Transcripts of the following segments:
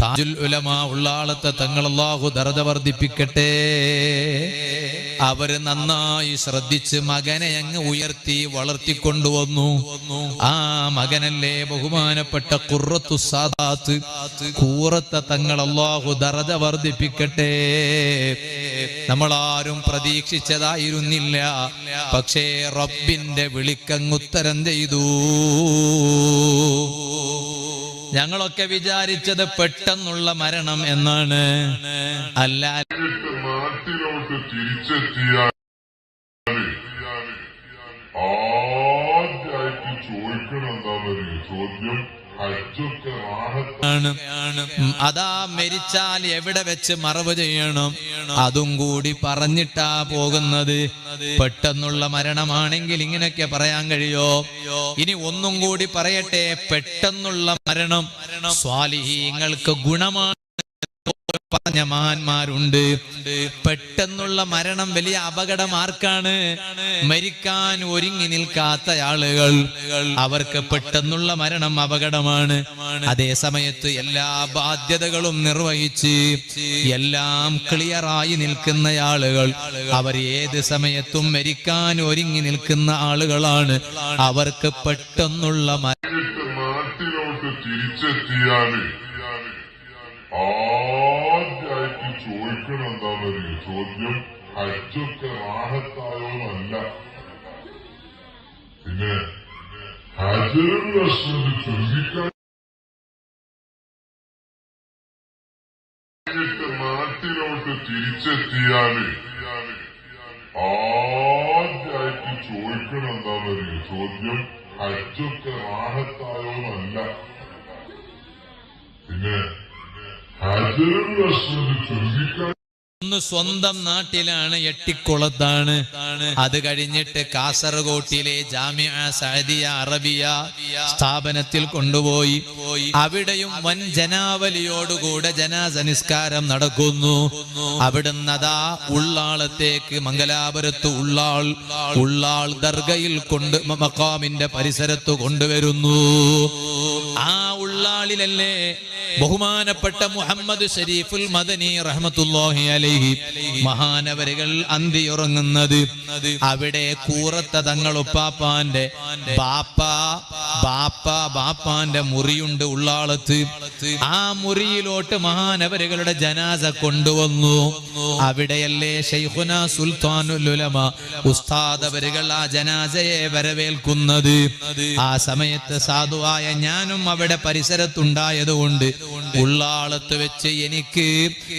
താജുൽ ഉലമ ഉള്ളാളത്തെ തങ്ങൾ അല്ലാഹു ദർജ വർദ്ധിപ്പിക്കട്ടെ. അവർ നന്നായി ശ്രദ്ധിച്ച് മകനെ അങ്ങ് ഉയർത്തി വളർത്തിക്കൊണ്ടുവന്നു. ആ മകനല്ലേ ബഹുമാനപ്പെട്ട കുറത്തു സാദാത്ത്. കൂറത്ത തങ്ങളല്ലാഹു ദർജ വർദ്ധിപ്പിക്കട്ടെ. നമ്മളാരും പ്രതീക്ഷിച്ചതായിരുന്നില്ല. പക്ഷേ റബ്ബിന്റെ വിളിക്കങ്ങുത്തരം ചെയ്തു. ഞങ്ങളൊക്കെ വിചാരിച്ചത് പെട്ടെന്നുള്ള മരണം എന്നാണ്. അല്ല ആദ്യമായിട്ട് ചോദിക്കണം എന്താണെന്നറിയോ ചോദ്യം അതാ മരിച്ചാൽ എവിടെ വെച്ച് മറവ് ചെയ്യണം? അതും കൂടി പറഞ്ഞിട്ടാ പോകുന്നത്. പെട്ടെന്നുള്ള മരണമാണെങ്കിൽ ഇങ്ങനെയൊക്കെ പറയാൻ കഴിയോ? ഇനി ഒന്നും കൂടി പറയട്ടെ പെട്ടെന്നുള്ള മരണം. സ്വാലിഹീങ്ങൾക്ക് ഗുണമാണ് പറഞ്ഞ മഹാന്മാരുണ്ട്. പെട്ടെന്നുള്ള മരണം വലിയ അപകടം ആർക്കാണ്? മരിക്കാൻ ഒരുങ്ങി നിൽക്കാത്ത ആളുകൾ. അവർക്ക് പെട്ടെന്നുള്ള മരണം അപകടമാണ്. അതേ സമയത്ത് എല്ലാ ബാധ്യതകളും നിർവഹിച്ച് എല്ലാം ക്ലിയറായി നിൽക്കുന്ന ആളുകൾ. അവർ ഏത് സമയത്തും മരിക്കാൻ ഒരുങ്ങി നിൽക്കുന്ന ആളുകളാണ്. അവർക്ക് പെട്ടെന്നുള്ള മരണം. നാട്ടിലോട്ട് എന്താണെന്നറിയോ ചോദ്യം ഹജ്ജൊക്കെ റാഹത്തായോന്നല്ല പിന്നെ ഹജറും പ്രശ്നം എന്നിട്ട് നാട്ടിലോട്ട് തിരിച്ചെത്തിയാൽ ആദ്യമായിട്ട് ചോദിക്കണം എന്താണെന്നറിയോ ചോദ്യം ഹജ്ജൊക്കെ റാഹത്തായോന്നല്ല പിന്നെ ഹജറും പ്രശ്നം ചൊല്ലിക്കാൻ ഒന്ന് സ്വന്തം നാട്ടിലാണ് എട്ടിക്കുളത്താണ്. അത് കഴിഞ്ഞിട്ട് കാസർഗോട്ടിലെ ജാമ്യ സഅദിയ അറബിയ സ്ഥാപനത്തിൽ കൊണ്ടുപോയി. അവിടെയും വൻ ജനാവലിയോടുകൂടെ ജനാസ നിസ്കാരം നടക്കുന്നു. അവിടുന്ന് അതാ ഉള്ളാളത്തേക്ക് മംഗലാപുരത്ത് ഉള്ളാൾ ഉള്ളാൾ ദർഗയിൽ കൊണ്ട് മക്കാമിന്റെ പരിസരത്ത് കൊണ്ടുവരുന്നു. ആ ഉള്ളാളിലല്ലേ ബഹുമാനപ്പെട്ട മുഹമ്മദ് ഷരീഫുൽ മദനി റഹ്മത്തുല്ലാഹി അലൈഹി മഹാനവരുകൾ അന്തിയുറങ്ങുന്നത്. അവിടെ കൂറത്ത തങ്ങൾ ഉപ്പാപ്പാന്റെ ബാപ്പ ബാപ്പ ബാപ്പാന്റെ മുറിയുണ്ട് ഉള്ളാളത്ത്. ആ മുറിയിലോട്ട് മഹാനവരുകളുടെ ജനാസ കൊണ്ടുവന്നു. അവിടെയല്ലേ ഷെയ്ഖുന സുൽത്താനുൽ ഉലമ ഉസ്താദ് ആ ജനാസയെ വരവേൽക്കുന്നത്. ആ സമയത്ത് സാധുവായ ഞാനും അവിടെ പരിസരത്തുണ്ടായതുകൊണ്ട് ഉള്ളാളത്ത് വെച്ച് എനിക്ക്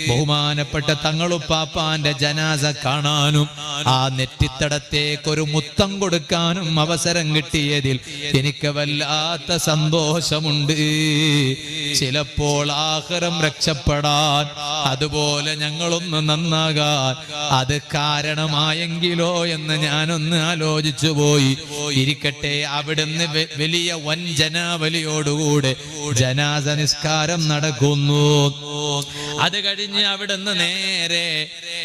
ബഹുമാനപ്പെട്ട തങ്ങളുപ്പാപ്പാന്റെ ജനാസ കാണാനും ആ നെറ്റിത്തടത്തേക്കൊരു മുത്തം കൊടുക്കാനും അവസരം കിട്ടിയതിൽ എനിക്ക് വല്ലാത്ത സന്തോഷമുണ്ട്. ചിലപ്പോൾ ആഹ്റം രക്ഷപ്പെടാൻ അതുപോലെ ഞങ്ങളൊന്ന് നന്നാകാൻ അത് കാരണമായെങ്കിലോ എന്ന് ഞാനൊന്ന് ആലോചിച്ചു പോയി ഇരിക്കട്ടെ അവിടുന്ന് വലിയ വൻ ജനാവലിയോടുകൂടെ ജനാസ നിസ്കാരം നടക്കുന്നു. അത് കഴിഞ്ഞ് അവിടുന്ന് നേരെ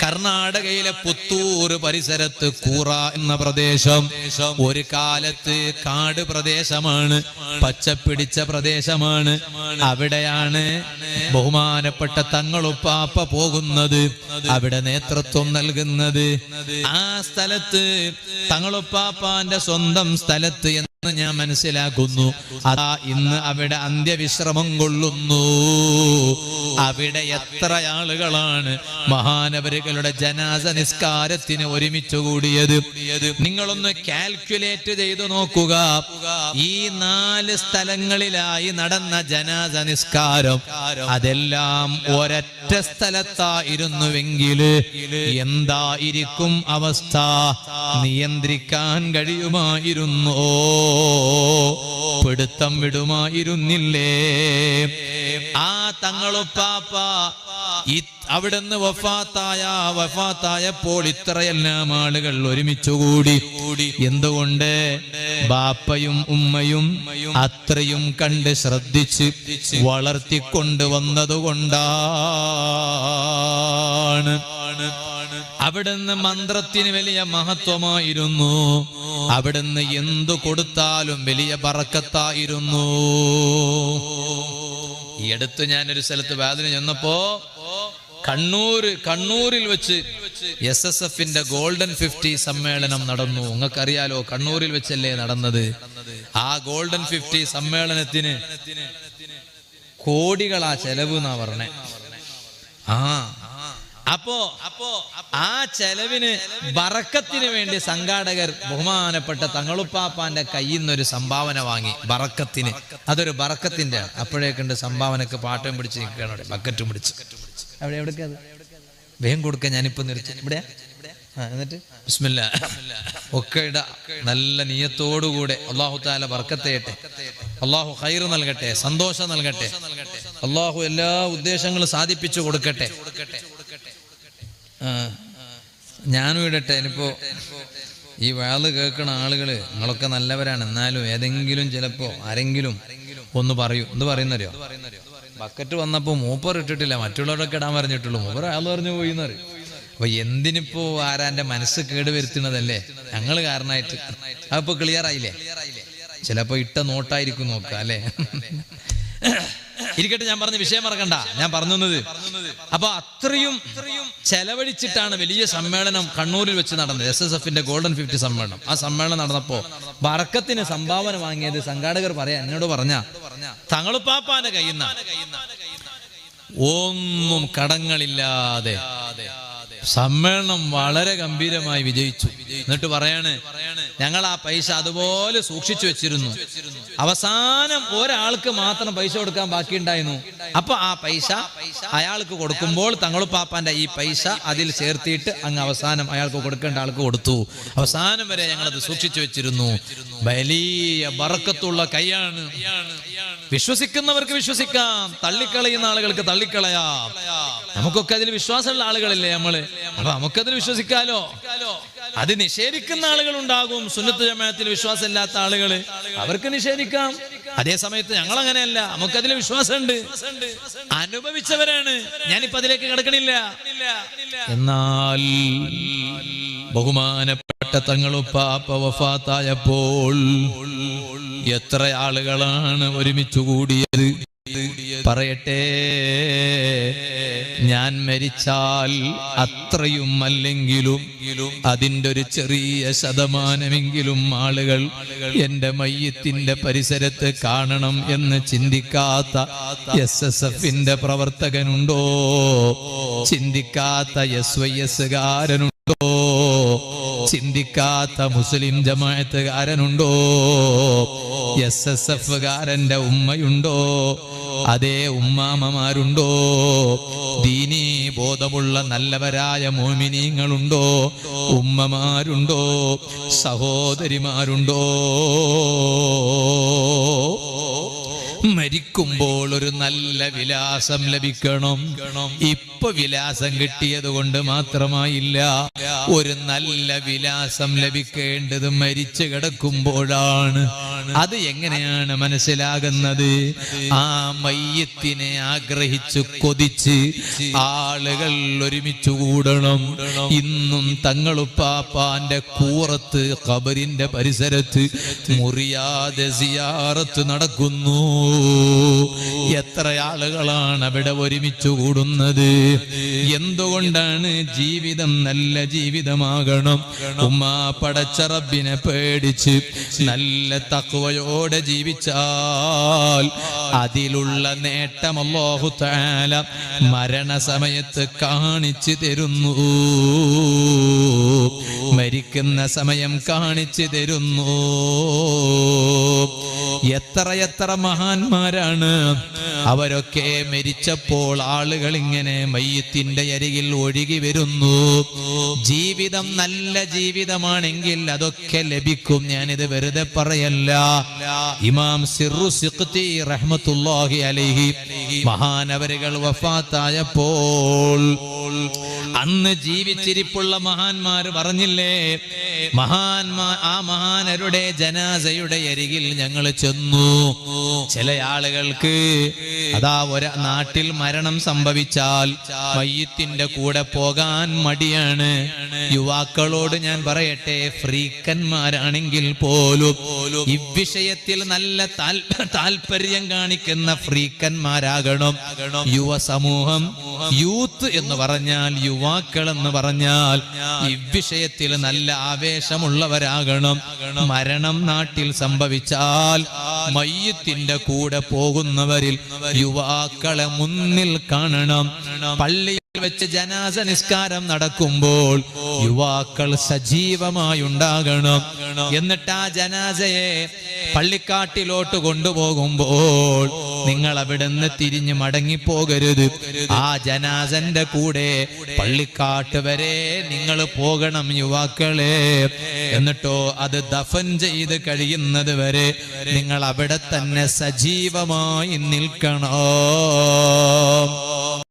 കർണാടകയിലെ പുത്തൂർ പരിസരത്ത് കൂറ എന്ന പ്രദേശം ഒരു കാലത്ത് കാട് പ്രദേശമാണ് പച്ചപ്പിടിച്ച പ്രദേശമാണ്. അവിടെയാണ് ബഹുമാനപ്പെട്ട തങ്ങളുപ്പാപ്പ പോകുന്നത് അവിടെ നേതൃത്വം നൽകുന്നത്. ആ സ്ഥലത്ത് തങ്ങളുപ്പാപ്പാന്റെ സ്വന്തം സ്ഥലത്ത് ഞാൻ മനസ്സിലാക്കുന്നു. അതാ ഇന്ന് അവിടെ അന്ത്യവിശ്രമം കൊള്ളുന്നു. അവിടെ എത്ര ആളുകളാണ് മഹാനവരുകളുടെ ജനാസ നിസ്കാരത്തിന് ഒരുമിച്ചു കൂടിയത്. നിങ്ങളൊന്ന് കാൽക്കുലേറ്റ് ചെയ്തു നോക്കുക. ഈ നാല് സ്ഥലങ്ങളിലായി നടന്ന ജനാസ നിസ്കാരം അതെല്ലാം ഒരൊറ്റ സ്ഥലത്തായിരുന്നുവെങ്കിൽ എന്തായിരിക്കും അവസ്ഥ? നിയന്ത്രിക്കാൻ കഴിയുമായിരുന്നോ? പിടുത്തം വിടുമായിരുന്നില്ലേ? ആ തങ്ങളുപ്പാപ്പ ഈ അവിടുന്ന് വഫാത്തായ വഫാത്തായപ്പോൾ ഇത്രയെല്ലാം ആളുകൾ ഒരുമിച്ചുകൂടി. എന്തുകൊണ്ട്? ബാപ്പയും ഉമ്മയും അത്രയും കണ്ട് ശ്രദ്ധിച്ച് വളർത്തിക്കൊണ്ട് വന്നതുകൊണ്ടാണ് അവിടുന്ന് മന്ത്രത്തിന് വലിയ മഹത്വമായിരുന്നു. അവിടുന്ന് എന്തു കൊടുത്താലും വലിയ പറക്കത്തായിരുന്നു ഈ അടുത്ത് ഞാനൊരു സ്ഥലത്ത് വാതിന് ചെന്നപ്പോ കണ്ണൂർ കണ്ണൂരിൽ വെച്ച് എസ് എസ് എഫിന്റെ ഗോൾഡൻ ഫിഫ്റ്റി സമ്മേളനം നടന്നു. നിങ്ങൾക്കറിയാലോ കണ്ണൂരിൽ വെച്ചല്ലേ നടന്നത്? ആ ഗോൾഡൻ ഫിഫ്റ്റി സമ്മേളനത്തിന് കോടികളാ ചെലവ് എന്നാ പറഞ്ഞേ. ആ അപ്പോ അപ്പോ ആ ചെലവിന് ബറക്കത്തിന് വേണ്ടി സംഘാടകർ ബഹുമാനപ്പെട്ട തങ്ങളുപ്പാപ്പാന്റെ കയ്യിൽ നിന്നൊരു സംഭാവന വാങ്ങി ബറക്കത്തിന് അതൊരു ബറക്കത്തിന്റെ. അപ്പോഴേക്കുണ്ട് സംഭാവനക്ക് പാട്ടം പിടിച്ച് നിൽക്കുകയാണ് അവിടെ ബക്കറ്റും പിടിച്ച്. അവിടെ എവിടെ അത്? വേഗം കൊടുക്ക ഞാനിപ്പോ നിർത്തി. ഇവിടെ എന്നിട്ട്? ബിസ്മില്ല. ഒക്കെ ഇട നല്ല നീയത്തോടുകൂടെ അള്ളാഹു താല ബർക്കത്തേട്ടെ അള്ളാഹു ഹൈർ നൽകട്ടെ സന്തോഷം നൽകട്ടെ. അള്ളാഹു എല്ലാ ഉദ്ദേശങ്ങളും സാധിപ്പിച്ചു കൊടുക്കട്ടെ. ഞാനും ഇടട്ടെ. ഇനിയിപ്പോ ഈ വാൾ കേൾക്കണ ആളുകൾ നിങ്ങളൊക്കെ നല്ലവരാണ്. എന്നാലും ഏതെങ്കിലും ചിലപ്പോ ആരെങ്കിലും ഒന്ന് പറയൂ. എന്ത് പറയുന്നറിയോ? ബക്കറ്റ് വന്നപ്പോ മൂപ്പർ ഇട്ടിട്ടില്ല. മറ്റുള്ളവരൊക്കെ ഇടാൻ പറഞ്ഞിട്ടുള്ളൂ. മൂപ്പർ ആൾ പറഞ്ഞു പോയി എന്നറിയും അപ്പൊ എന്തിനിപ്പോ ആരാന്റെ മനസ്സ് കേടുവരുത്തുന്നതല്ലേ ഞങ്ങൾ കാരണമായിട്ട് അതിപ്പോ ക്ലിയർ ആയില്ലേ? ചിലപ്പോ ഇട്ട നോട്ടായിരിക്കും നോക്കുക അല്ലേ? ഇരിക്കട്ടെ ഞാൻ പറഞ്ഞ വിഷയം മറക്കണ്ട. ഞാൻ പറഞ്ഞു തന്നത് അപ്പൊ അത്രയും ചെലവഴിച്ചിട്ടാണ് വലിയ സമ്മേളനം കണ്ണൂരിൽ വെച്ച് നടന്നത്. എസ് എസ് എഫിന്റെ ഗോൾഡൻ ഫിഫ്റ്റി സമ്മേളനം. ആ സമ്മേളനം നടന്നപ്പോ വറക്കത്തിന് സംഭാവന വാങ്ങിയത് സംഘാടകർ പറയാ എന്നോട് പറഞ്ഞ തങ്ങളുപ്പാപ്പാന്റെ കയ്യിൽ ഒന്നും കടങ്ങളില്ലാതെ സമ്മേളനം വളരെ ഗംഭീരമായി വിജയിച്ചു. എന്നിട്ട് പറയാണ് ഞങ്ങൾ ആ പൈസ അതുപോലെ സൂക്ഷിച്ചു വെച്ചിരുന്നു. അവസാനം ഒരാൾക്ക് മാത്രം പൈസ കൊടുക്കാൻ ബാക്കിയുണ്ടായിരുന്നു. അപ്പൊ ആ പൈസ അയാൾക്ക് കൊടുക്കുമ്പോൾ തങ്ങളുപ്പാപ്പാന്റെ ഈ പൈസ അതിൽ ചേർത്തിയിട്ട് അങ്ങ് അവസാനം അയാൾക്ക് കൊടുക്കേണ്ട ആൾക്ക് കൊടുത്തു. അവസാനം വരെ ഞങ്ങളത് സൂക്ഷിച്ചു വെച്ചിരുന്നു. വലിയ ബറക്കത്തുള്ള കൈയാണ്. വിശ്വസിക്കുന്നവർക്ക് വിശ്വസിക്കാം. തള്ളിക്കളയുന്ന ആളുകൾക്ക് തള്ളിക്കളയാം. നമുക്കൊക്കെ അതിൽ വിശ്വാസമുള്ള ആളുകളല്ലേ നമ്മൾ? അപ്പൊ നമുക്കതിൽ വിശ്വസിക്കാലോ? അത് നിഷേധിക്കുന്ന ആളുകൾ ഉണ്ടാകും സുന്നത്ത് ജമാഅത്തിൽ വിശ്വാസമില്ലാത്ത ആളുകൾ. അവർക്ക് നിഷേധിക്കാം. അതേ സമയത്ത് ഞങ്ങൾ അങ്ങനെയല്ല നമുക്കതിൽ വിശ്വാസമുണ്ട്. അനുഭവിച്ചവരാണ്. ഞാനിപ്പോ അതിലേക്ക് കിടക്കണില്ല. എന്നാൽ ബഹുമാനപ്പെട്ട തങ്ങളുപ്പാപ്പ വഫാത്തായപ്പോൾ എത്ര ആളുകളാണ് ഒരുമിച്ച് കൂടിയത്? പറയട്ടെ ഞാൻ മരിച്ചാൽ അത്രയും അല്ലെങ്കിലും അതിന്റെ ഒരു ചെറിയ ശതമാനമെങ്കിലും ആളുകൾ എന്റെ മയ്യത്തിന്റെ പരിസരത്ത് കാണണം എന്ന് ചിന്തിക്കാത്ത എസ് എസ് എഫിന്റെ പ്രവർത്തകനുണ്ടോ? ചിന്തിക്കാത്ത എസ് വൈ എസ്സുകാരനുണ്ടോ? ചിന്തിക്കാത്ത മുസ്ലിം ജമാഅത്തുകാരനുണ്ടോ? എസ് എസ് എഫ് കാരന്റെ ഉമ്മയുണ്ടോ? അതേ ഉമ്മാമ്മമാരുണ്ടോ? ദീനീ ബോധമുള്ള നല്ലവരായ മോമിനീങ്ങളുണ്ടോ? ഉമ്മമാരുണ്ടോ? സഹോദരിമാരുണ്ടോ? മരിക്കുമ്പോൾ ഒരു നല്ല വിലാസം ലഭിക്കണം. ഇപ്പൊ വിലാസം കിട്ടിയത് കൊണ്ട് മാത്രമായില്ല. ഒരു നല്ല വിലാസം ലഭിക്കേണ്ടത് മരിച്ചു കിടക്കുമ്പോഴാണ്. അത് എങ്ങനെയാണ് മനസ്സിലാകുന്നത്? ആ മയ്യത്തിനെ ആഗ്രഹിച്ചു കൊതിച്ച് ആളുകൾ ഒരുമിച്ചു കൂടണം. ഇന്നും തങ്ങളുപ്പാപ്പാന്റെ കൂറത്ത് ഖബറിന്റെ പരിസരത്ത് മുറിയാതെ സിയാറത്ത് നടക്കുന്നു. എത്ര ആളുകളാണ് അവിടെ ഒരുമിച്ച് കൂടുന്നത്? എന്തുകൊണ്ടാണ് ജീവിതം നല്ല ജീവിതമാകണം? ഉമ്മാ പടച്ച റബ്ബിനെ പേടിച്ച് നല്ല തക്കുവയോടെ ജീവിച്ചാൽ അതിലുള്ള നേട്ടം അല്ലാഹു തആല മരണസമയത്ത് കാണിച്ചു തരുന്നു. മരിക്കുന്ന സമയം കാണിച്ചു തരുന്നു. എത്ര എത്ര മഹാന്മാരാണ്. അവരൊക്കെ മരിച്ചപ്പോൾ ആളുകൾ ഇങ്ങനെ മയ്യത്തിന്റെ അരികിൽ ഒഴുകി വരുന്നു. ജീവിതം നല്ല ജീവിതമാണെങ്കിൽ അതൊക്കെ ലഭിക്കും. ഞാനിത് വെറുതെ പറയല്ല. ഇമാം സിറു സിഖ്തി റഹ്മത്തുല്ലാഹി അലൈഹി മഹാനവരുകൾ വഫാത്തായപ്പോൾ അന്ന് ജീവിച്ചിരിപ്പുള്ള മഹാന്മാർ പറഞ്ഞില്ലേ മഹാന്മാ ആ മഹാനരുടെ ജനാസയുടെ അരികിൽ ഞങ്ങൾ ചെന്നു. ചില ആളുകൾക്ക് അതാ ഒരു നാട്ടിൽ മരണം സംഭവിച്ചാൽ മയ്യത്തിന്റെ കൂടെ പോകാൻ മടിയാണ്. യുവാക്കളോട് ഞാൻ പറയട്ടെ ഫ്രീക്കന്മാരാണെങ്കിൽ പോലും ഇവിഷയത്തിൽ നല്ല താല്പര്യം കാണിക്കുന്ന ഫ്രീക്കന്മാരാകണം. യുവസമൂഹം യൂത്ത് എന്ന് പറഞ്ഞാൽ യുവാക്കൾ എന്ന് പറഞ്ഞാൽ ഇവിഷയത്തിൽ നല്ല ആവേശമുള്ളവരാകണം. മരണം നാട്ടിൽ സംഭവിച്ചാൽ മയ്യത്തിന്റെ കൂടെ പോകുന്നവരിൽ യുവാക്കളെ മുന്നിൽ കാണണം. പള്ളിയിൽ വെച്ച് ജനാസ നിസ്കാരം നടക്കുമ്പോൾ യുവാക്കൾ സജീവമായി ഉണ്ടാകണം എന്നിട്ട് ആ ജനാസയെ പള്ളിക്കാട്ടിലോട്ട് കൊണ്ടുപോകുമ്പോൾ നിങ്ങൾ അവിടുന്ന് തിരിഞ്ഞു മടങ്ങിപ്പോകരുത്. ആ ജനാസന്റെ കൂടെ പള്ളിക്കാട്ട് വരെ നിങ്ങൾ പോകണം യുവാക്കളെ. എന്നിട്ടോ അത് ദഫൻ ചെയ്ത് കഴിയുന്നത് വരെ നിങ്ങൾ അവിടെ തന്നെ സജീവമായി നിൽക്കണം.